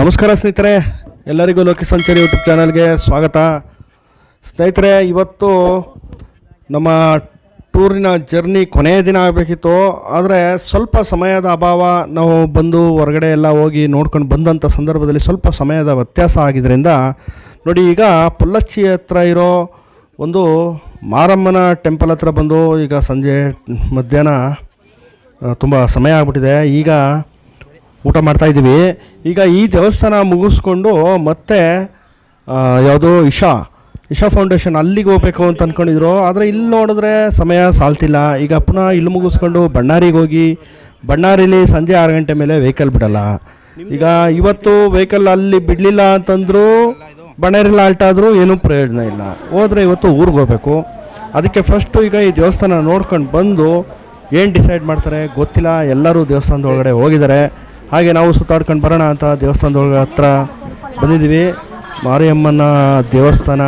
ನಮಸ್ಕಾರ ಸ್ನೇಹಿತರೆ, ಎಲ್ಲರಿಗೂ ಲೋಕಿ ಸಂಚಾರಿ ಯೂಟ್ಯೂಬ್ ಚಾನಲ್ಗೆ ಸ್ವಾಗತ. ಸ್ನೇಹಿತರೆ, ಇವತ್ತು ನಮ್ಮ ಟೂರಿನ ಜರ್ನಿ ಕೊನೆಯ ದಿನ ಆಗಬೇಕಿತ್ತು. ಆದರೆ ಸ್ವಲ್ಪ ಸಮಯದ ಅಭಾವ, ನಾವು ಬಂದು ಹೊರಗಡೆ ಎಲ್ಲ ಹೋಗಿ ನೋಡ್ಕೊಂಡು ಬಂದಂಥ ಸಂದರ್ಭದಲ್ಲಿ ಸ್ವಲ್ಪ ಸಮಯದ ವ್ಯತ್ಯಾಸ ಆಗಿದ್ದರಿಂದ ನೋಡಿ ಈಗ ಪೊಲ್ಲಚ್ಚಿ ಹತ್ರ ಇರೋ ಒಂದು ಮಾರಮ್ಮನ ಟೆಂಪಲ್ ಹತ್ರ ಬಂದು ಈಗ ಸಂಜೆ ಮಧ್ಯಾಹ್ನ ತುಂಬ ಸಮಯ ಆಗ್ಬಿಟ್ಟಿದೆ. ಈಗ ಊಟ ಮಾಡ್ತಾ ಇದ್ದೀವಿ. ಈಗ ಈ ದೇವಸ್ಥಾನ ಮುಗಿಸ್ಕೊಂಡು ಮತ್ತೆ ಯಾವುದೋ ಇಶಾ ಇಶಾ ಫೌಂಡೇಶನ್ ಅಲ್ಲಿಗೆ ಹೋಗ್ಬೇಕು ಅಂತ ಅಂದ್ಕೊಂಡಿದ್ರು ಆದರೆ ಇಲ್ಲಿ ನೋಡಿದ್ರೆ ಸಮಯ ಸಾಲ್ತಿಲ್ಲ. ಈಗ ಪುನಃ ಇಲ್ಲಿ ಮುಗಿಸ್ಕೊಂಡು ಬಣ್ಣಾರಿಗೆ ಹೋಗಿ, ಬಳ್ಳಾರಿಲಿ ಸಂಜೆ ಆರು ಗಂಟೆ ಮೇಲೆ ವೆಹಿಕಲ್ ಬಿಡಲ್ಲ. ಈಗ ಇವತ್ತು ವೆಹಿಕಲ್ ಅಲ್ಲಿ ಬಿಡಲಿಲ್ಲ ಅಂತಂದ್ರು ಆಲ್ಟ್ ಆದರೂ ಏನೂ ಪ್ರಯೋಜನ ಇಲ್ಲ. ಹೋದರೆ ಇವತ್ತು ಊರಿಗೆ ಹೋಗ್ಬೇಕು. ಅದಕ್ಕೆ ಫಸ್ಟು ಈಗ ಈ ದೇವಸ್ಥಾನ ನೋಡ್ಕೊಂಡು ಬಂದು ಏನು ಡಿಸೈಡ್ ಮಾಡ್ತಾರೆ ಗೊತ್ತಿಲ್ಲ. ಎಲ್ಲರೂ ದೇವಸ್ಥಾನದ ಒಳಗಡೆ ಹೋಗಿದ್ದಾರೆ. ಹಾಗೆ ನಾವು ಸುತ್ತಾಡ್ಕೊಂಡು ಬರೋಣ ಅಂತ ದೇವಸ್ಥಾನದ ಒಳಗೆ ಹತ್ರ ಬಂದಿದ್ದೀವಿ. ಮಾರಿಯಮ್ಮನ ದೇವಸ್ಥಾನ.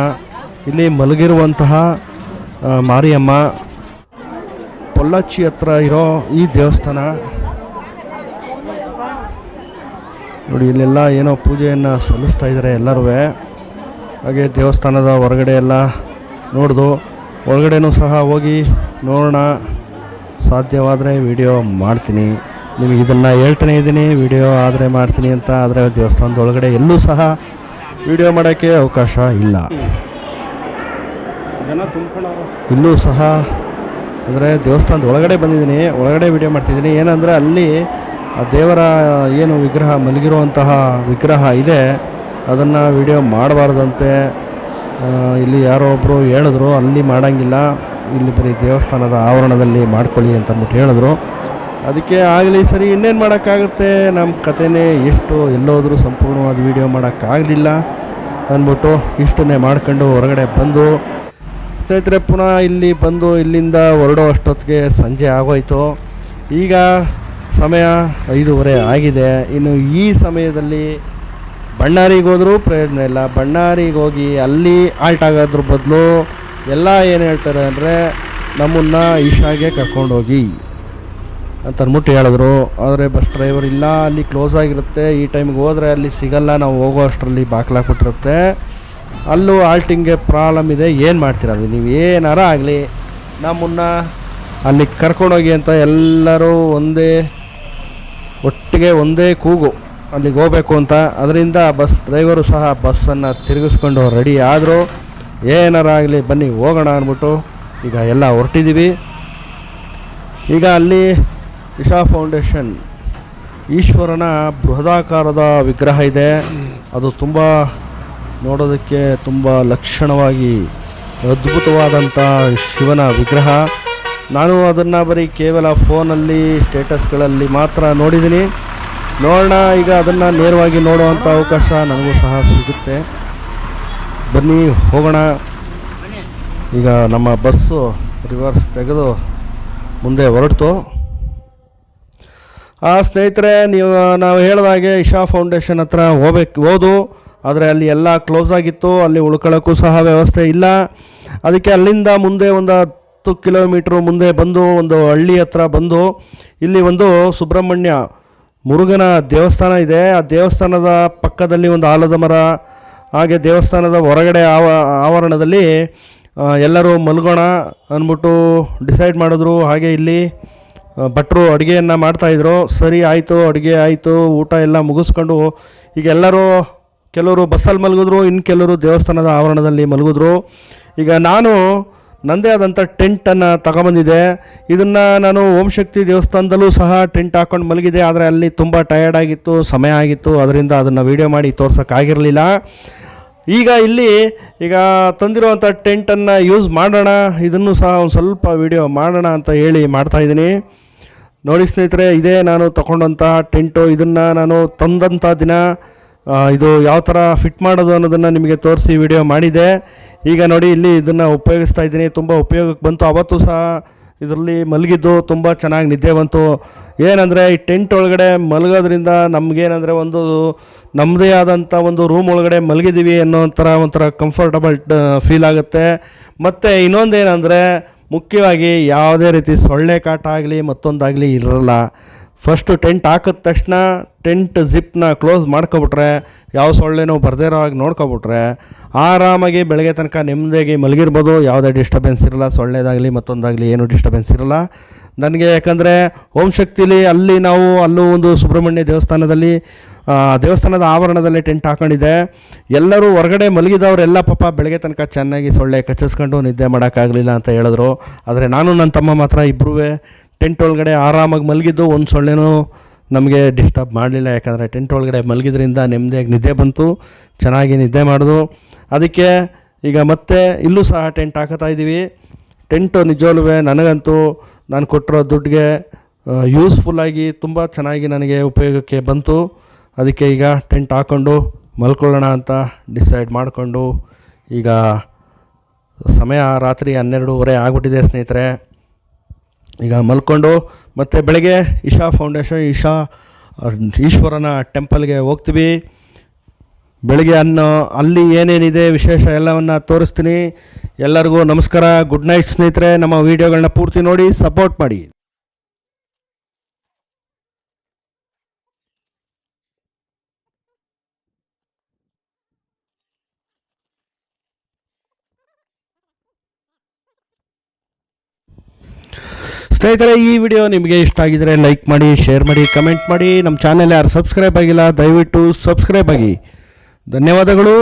ಇಲ್ಲಿ ಮಲಗಿರುವಂತಹ ಮಾರಿಯಮ್ಮ. ಪೊಲ್ಲಾಚಿ ಹತ್ರ ಇರೋ ಈ ದೇವಸ್ಥಾನ. ನೋಡಿ, ಇಲ್ಲೆಲ್ಲ ಏನೋ ಪೂಜೆಯನ್ನು ಸಲ್ಲಿಸ್ತಾ ಇದ್ದಾರೆ ಎಲ್ಲರೂ ಹಾಗೆ ದೇವಸ್ಥಾನದ ಹೊರಗಡೆ ಎಲ್ಲ ನೋಡ್ದು, ಒಳಗಡೆನೂ ಸಹ ಹೋಗಿ ನೋಡೋಣ. ಸಾಧ್ಯವಾದರೆ ವಿಡಿಯೋ ಮಾಡ್ತೀನಿ. ನಿಮಗೆ ಇದನ್ನು ಹೇಳ್ತಾನೆ ಇದ್ದೀನಿ. ವಿಡಿಯೋ ಆದರೆ ಮಾಡ್ತೀನಿ ಅಂತ ಆದರೆ ದೇವಸ್ಥಾನದ ಒಳಗಡೆ ಎಲ್ಲೂ ಸಹ ವಿಡಿಯೋ ಮಾಡೋಕ್ಕೆ ಅವಕಾಶ ಇಲ್ಲ. ಇಲ್ಲೂ ಸಹ ಅಂದರೆ ದೇವಸ್ಥಾನದ ಒಳಗಡೆ ಬಂದಿದ್ದೀನಿ ಒಳಗಡೆ ವಿಡಿಯೋ ಮಾಡ್ತಿದ್ದೀನಿ. ಏನಂದರೆ ಅಲ್ಲಿ ಆ ದೇವರ ಏನು ವಿಗ್ರಹ ಮಲಗಿರುವಂತಹ ವಿಗ್ರಹ ಇದೆ. ಅದನ್ನು ವಿಡಿಯೋ ಮಾಡಬಾರ್ದಂತೆ ಇಲ್ಲಿ ಯಾರೋ ಒಬ್ಬರು ಹೇಳಿದ್ರು ಅಲ್ಲಿ ಮಾಡೋಂಗಿಲ್ಲ. ಇಲ್ಲಿ ಬರೀ ದೇವಸ್ಥಾನದ ಆವರಣದಲ್ಲಿ ಮಾಡ್ಕೊಳ್ಳಿ ಅಂತ ಅಂದ್ಬಿಟ್ಟು ಹೇಳಿದ್ರು. ಅದಕ್ಕೆ ಆಗಲಿ ಸರಿ ಇನ್ನೇನು ಮಾಡೋಕ್ಕಾಗುತ್ತೆ? ನಮ್ಮ ಕಥೆನೇ ಎಷ್ಟು ಎಲ್ಲೋದರೂ ಸಂಪೂರ್ಣವಾದ ವಿಡಿಯೋ ಮಾಡೋಕ್ಕಾಗಲಿಲ್ಲ ಅಂದ್ಬಿಟ್ಟು ಇಷ್ಟನ್ನೇ ಮಾಡ್ಕೊಂಡು ಹೊರಗಡೆ ಬಂದು, ಸ್ನೇಹಿತರೆ ಪುನಃ ಇಲ್ಲಿ ಬಂದು ಇಲ್ಲಿಂದ ಹೊರಡೋ ಅಷ್ಟೊತ್ತಿಗೆ ಸಂಜೆ ಆಗೋಯ್ತು. ಈಗ ಸಮಯ ಐದೂವರೆ ಆಗಿದೆ. ಇನ್ನು ಈ ಸಮಯದಲ್ಲಿ ಬಳ್ಳಾರಿಗೆ ಹೋದರೂ ಪ್ರಯೋಜನ ಇಲ್ಲ. ಬಳ್ಳಾರಿಗೆ ಹೋಗಿ ಅಲ್ಲಿ ಆಲ್ಟ್ ಆಗೋದ್ರ ಬದಲು ಎಲ್ಲ ಏನು ಹೇಳ್ತಾರೆ ಅಂದರೆ ನಮ್ಮನ್ನು ಈಶಾಗೆ ಕರ್ಕೊಂಡೋಗಿ. ಅಂತ ಅಂದ್ಬಿಟ್ಟು ಹೇಳಿದ್ರು. ಆದರೆ ಬಸ್ ಡ್ರೈವರ್ ಇಲ್ಲ, ಅಲ್ಲಿ ಕ್ಲೋಸ್ ಆಗಿರುತ್ತೆ. ಈ ಟೈಮ್ಗೆ ಹೋದರೆ ಅಲ್ಲಿ ಸಿಗಲ್ಲ, ನಾವು ಹೋಗೋ ಅಷ್ಟರಲ್ಲಿ ಬಾಕ್ಲಾಕ್ಬಿಟ್ಟಿರುತ್ತೆ ಅಲ್ಲೂ ಆಲ್ಟಿಂಗ್ಗೆ ಪ್ರಾಬ್ಲಮ್ ಇದೆ. ಏನು ಮಾಡ್ತೀರ ಅದು? ನೀವು ಏನಾರ ಆಗಲಿ. ನಮ್ಮನ್ನ ಅಲ್ಲಿ ಕರ್ಕೊಂಡೋಗಿ ಅಂತ ಎಲ್ಲರೂ ಒಂದೇ, ಒಟ್ಟಿಗೆ ಒಂದೇ ಕೂಗು. ಅಲ್ಲಿಗೆ ಹೋಗಬೇಕು ಅಂತ. ಅದರಿಂದ ಬಸ್ ಡ್ರೈವರು ಸಹ ಬಸ್ಸನ್ನು ತಿರುಗಿಸ್ಕೊಂಡು ರೆಡಿ ಆದರೂ. ಏನಾರ ಆಗಲಿ, ಬನ್ನಿ ಹೋಗೋಣ ಅಂದ್ಬಿಟ್ಟು ಈಗ ಎಲ್ಲ ಹೊರಟಿದ್ದೀವಿ ಈಗ ಅಲ್ಲಿ ಇಶಾ ಫೌಂಡೇಶನ್ ಈಶ್ವರನ ಬೃಹದಾಕಾರದ ವಿಗ್ರಹ ಇದೆ. ಅದು ತುಂಬ ನೋಡೋದಕ್ಕೆ ತುಂಬ ಲಕ್ಷಣವಾಗಿ ಅದ್ಭುತವಾದಂಥ ಶಿವನ ವಿಗ್ರಹ. ನಾನು ಅದನ್ನು ಬರೀ ಕೇವಲ ಫೋನಲ್ಲಿ, ಸ್ಟೇಟಸ್ಗಳಲ್ಲಿ ಮಾತ್ರ ನೋಡಿದ್ದೀನಿ. ನೋಡೋಣ, ಈಗ ಅದನ್ನು ನೇರವಾಗಿ ನೋಡುವಂಥ ಅವಕಾಶ ನನಗೂ ಸಹ ಸಿಗುತ್ತೆ. ಬನ್ನಿ, ಹೋಗೋಣ. ಈಗ ನಮ್ಮ ಬಸ್ಸು ರಿವರ್ಸ್ ತೆಗೆದು ಮುಂದೆ ಹೊರಡ್ತು. ಆ ಸ್ನೇಹಿತರೆ, ನೀವು, ನಾವು ಹೇಳಿದಾಗೆ ಇಶಾ ಫೌಂಡೇಶನ್ ಹತ್ರ ಹೋಗ್ಬೇಕು, ಹೋದು. ಆದರೆ ಅಲ್ಲಿ ಎಲ್ಲ ಕ್ಲೋಸ್ ಆಗಿತ್ತು, ಅಲ್ಲಿ ಉಳ್ಕೊಳ್ಳೋಕ್ಕೂ ಸಹ ವ್ಯವಸ್ಥೆ ಇಲ್ಲ. ಅದಕ್ಕೆ ಅಲ್ಲಿಂದ ಮುಂದೆ ಒಂದು ಹತ್ತು ಕಿಲೋಮೀಟ್ರ್ ಮುಂದೆ ಬಂದು, ಒಂದು ಹಳ್ಳಿ ಹತ್ರ ಬಂದು, ಇಲ್ಲಿ ಒಂದು ಸುಬ್ರಹ್ಮಣ್ಯ ಮುರುಗನ ದೇವಸ್ಥಾನ ಇದೆ. ಆ ದೇವಸ್ಥಾನದ ಪಕ್ಕದಲ್ಲಿ ಒಂದು ಆಲದ ಮರ, ಹಾಗೆ ದೇವಸ್ಥಾನದ ಹೊರಗಡೆ ಆವ, ಆವರಣದಲ್ಲಿ ಎಲ್ಲರೂ ಮಲ್ಗೋಣ ಅಂದ್ಬಿಟ್ಟು ಡಿಸೈಡ್ ಮಾಡಿದ್ರು. ಹಾಗೆ ಇಲ್ಲಿ ಭಟ್ರು ಅಡುಗೆಯನ್ನು ಮಾಡ್ತಾಯಿದ್ರು ಸರಿ ಆಯಿತು, ಅಡುಗೆ ಆಯಿತು, ಊಟ ಎಲ್ಲ ಮುಗಿಸ್ಕೊಂಡು ಈಗ ಎಲ್ಲರೂ, ಕೆಲವರು ಬಸ್ಸಲ್ಲಿ ಮಲಗಿದ್ರು ಇನ್ನು ಕೆಲವರು ದೇವಸ್ಥಾನದ ಆವರಣದಲ್ಲಿ ಮಲಗಿದ್ರು. ಈಗ ನಾನು ನನ್ನದೇ ಆದಂಥ ಟೆಂಟನ್ನು ತಗೊಬಂದಿದ್ದೆ. ಇದನ್ನು ನಾನು ಓಂ ಶಕ್ತಿ ದೇವಸ್ಥಾನದಲ್ಲೂ ಸಹ ಟೆಂಟ್ ಹಾಕ್ಕೊಂಡು ಮಲಗಿದೆ ಆದರೆ ಅಲ್ಲಿ ತುಂಬ ಟಯರ್ಡ್ ಆಗಿತ್ತು, ಸಮಯ ಆಗಿತ್ತು. ಅದರಿಂದ ಅದನ್ನು ವೀಡಿಯೋ ಮಾಡಿ ತೋರ್ಸೋಕ್ಕಾಗಿರಲಿಲ್ಲ ಈಗ ಇಲ್ಲಿ, ಈಗ ತಂದಿರುವಂಥ ಟೆಂಟನ್ನು ಯೂಸ್ ಮಾಡೋಣ. ಇದನ್ನು ಸಹ ಒಂದು ಸ್ವಲ್ಪ ವಿಡಿಯೋ ಮಾಡೋಣ ಅಂತ ಹೇಳಿ ಮಾಡ್ತಾಯಿದ್ದೀನಿ ನೋಡಿ ಸ್ನೇಹಿತರೆ, ಇದೇ ನಾನು ತಗೊಂಡಂಥ ಟೆಂಟು. ಇದನ್ನು ನಾನು ತಂದಂಥ ದಿನ ಇದು ಯಾವ ಥರ ಫಿಟ್ ಮಾಡೋದು ಅನ್ನೋದನ್ನು ನಿಮಗೆ ತೋರಿಸಿ ವಿಡಿಯೋ ಮಾಡಿದೆ. ಈಗ ನೋಡಿ, ಇಲ್ಲಿ ಇದನ್ನು ಉಪಯೋಗಿಸ್ತಾ ಇದ್ದೀನಿ. ತುಂಬ ಉಪಯೋಗಕ್ಕೆ ಬಂತು. ಅವತ್ತು ಸಹ ಇದರಲ್ಲಿ ಮಲಗಿದ್ದು ತುಂಬ ಚೆನ್ನಾಗಿ ನಿದ್ದೆ ಬಂತು. ಏನಂದರೆ, ಈ ಟೆಂಟ್ ಒಳಗಡೆ ಮಲಗೋದ್ರಿಂದ ನಮಗೇನಂದರೆ, ಒಂದು ನಮ್ಮದೇ ಆದಂಥ ಒಂದು ರೂಮ್ ಒಳಗಡೆ ಮಲಗಿದ್ದೀವಿ ಅನ್ನೋ ಒಂಥರ ಒಂಥರ ಕಂಫರ್ಟಬಲ್ ಫೀಲ್ ಆಗುತ್ತೆ. ಮತ್ತು ಇನ್ನೊಂದೇನೆಂದರೆ ಮುಖ್ಯವಾಗಿ ಯಾವುದೇ ರೀತಿ ಸೊಳ್ಳೆ ಕಾಟ ಆಗಲಿ ಮತ್ತೊಂದಾಗಲಿ ಇರಲ್ಲ. ಫಸ್ಟು ಟೆಂಟ್ ಹಾಕಿದ ತಕ್ಷಣ ಟೆಂಟ್ ಜಿಪ್ನ ಕ್ಲೋಸ್ ಮಾಡ್ಕೊಬಿಟ್ರೆ, ಯಾವ ಸೊಳ್ಳೆನೂ ಬರದೇ ಇರೋ ಹಾಗೆ ನೋಡ್ಕೊಬಿಟ್ರೆ, ಆರಾಮಾಗಿ ಬೆಳಗ್ಗೆ ತನಕ ನೆಮ್ಮದಿಯಾಗಿ ಮಲಗಿರ್ಬೋದು. ಯಾವುದೇ ಡಿಸ್ಟರ್ಬೆನ್ಸ್ ಇರಲ್ಲ. ಸೊಳ್ಳೆದಾಗಲಿ ಮತ್ತೊಂದಾಗಲಿ ಏನೂ ಡಿಸ್ಟರ್ಬೆನ್ಸ್ ಇರಲ್ಲ. ನನಗೆ ಯಾಕಂದರೆ, ಓಂ ಶಕ್ತಿಲಿ ಅಲ್ಲಿ ನಾವು, ಅಲ್ಲೂ ಒಂದು ಸುಬ್ರಹ್ಮಣ್ಯ ದೇವಸ್ಥಾನದಲ್ಲಿ ದೇವಸ್ಥಾನದ ಆವರಣದಲ್ಲಿ ಟೆಂಟ್ ಹಾಕೊಂಡಿದೆ. ಎಲ್ಲರೂ ಹೊರಗಡೆ ಮಲಗಿದವರೆಲ್ಲ ಪಾಪ ಬೆಳಗ್ಗೆ ತನಕ ಚೆನ್ನಾಗಿ ಸೊಳ್ಳೆ ಕಚ್ಚಿಸ್ಕೊಂಡು ನಿದ್ದೆ ಮಾಡೋಕ್ಕಾಗಲಿಲ್ಲ ಅಂತ ಹೇಳಿದ್ರು. ಆದರೆ ನಾನು ನನ್ನ ತಮ್ಮ ಮಾತ್ರ ಇಬ್ಬರೂ ಟೆಂಟ್ ಒಳಗಡೆ ಆರಾಮಾಗಿ ಮಲಗಿದ್ದು ಒಂದು ಸೊಳ್ಳೆನೂ ನಮಗೆ ಡಿಸ್ಟರ್ಬ್ ಮಾಡಲಿಲ್ಲ. ಯಾಕಂದರೆ ಟೆಂಟ್ ಒಳಗಡೆ ಮಲಗಿದ್ರಿಂದ ನೆಮ್ಮದಿಯಾಗಿ ನಿದ್ದೆ ಬಂತು, ಚೆನ್ನಾಗಿ ನಿದ್ದೆ ಮಾಡಿದ್ರು ಅದಕ್ಕೆ ಈಗ ಮತ್ತೆ ಇಲ್ಲೂ ಸಹ ಟೆಂಟ್ ಹಾಕತ್ತಾ ಇದ್ದೀವಿ. ಟೆಂಟು ನಿಜವಲ್ವೇ ನನಗಂತೂ ನಾನು ಕೊಟ್ಟಿರೋ ದುಡ್ಡಿಗೆ ಯೂಸ್ಫುಲ್ಲಾಗಿ ತುಂಬ ಚೆನ್ನಾಗಿ ನನಗೆ ಉಪಯೋಗಕ್ಕೆ ಬಂತು. ಅದಕ್ಕೆ ಈಗ ಟೆಂಟ್ ಹಾಕ್ಕೊಂಡು ಮಲ್ಕೊಳ್ಳೋಣ ಅಂತ ಡಿಸೈಡ್ ಮಾಡಿಕೊಂಡು ಈಗ ಸಮಯ ರಾತ್ರಿ ಹನ್ನೆರಡೂವರೆ ಆಗ್ಬಿಟ್ಟಿದೆ ಸ್ನೇಹಿತರೆ. ಈಗ ಮಲ್ಕೊಂಡು ಮತ್ತು ಬೆಳಗ್ಗೆ ಇಶಾ ಫೌಂಡೇಶನ್, ಇಶಾ, ಈಶ್ವರನ ಟೆಂಪಲ್ಗೆ ಹೋಗ್ತೀವಿ. ಬೆಳಗ್ಗೆ ಅನ್ನೋ, ಅಲ್ಲಿ ಏನೇನಿದೆ ವಿಶೇಷ ಎಲ್ಲವನ್ನು ತೋರಿಸ್ತೀನಿ. ಎಲ್ಲರಿಗೂ ನಮಸ್ಕಾರ, ಗುಡ್ ನೈಟ್ ಸ್ನೇಹಿತರೆ. ನಮ್ಮ ವೀಡಿಯೋಗಳನ್ನ ಪೂರ್ತಿ ನೋಡಿ, ಸಪೋರ್ಟ್ ಮಾಡಿ. ಸ್ನೇಹಿತರೆ, ಈ ವಿಡಿಯೋ ನಿಮಗೆ ಇಷ್ಟ ಆಗಿದರೆ ಲೈಕ್ ಮಾಡಿ, ಶೇರ್ ಮಾಡಿ, ಕಮೆಂಟ್ ಮಾಡಿ. ನಮ್ಮ ಚಾನೆಲ್ ಯಾರು ಸಬ್ಸ್ಕ್ರೈಬ್ ಆಗಿಲ್ಲ, ದಯವಿಟ್ಟು ಸಬ್ಸ್ಕ್ರೈಬ್ ಆಗಿ. ಧನ್ಯವಾದಗಳು.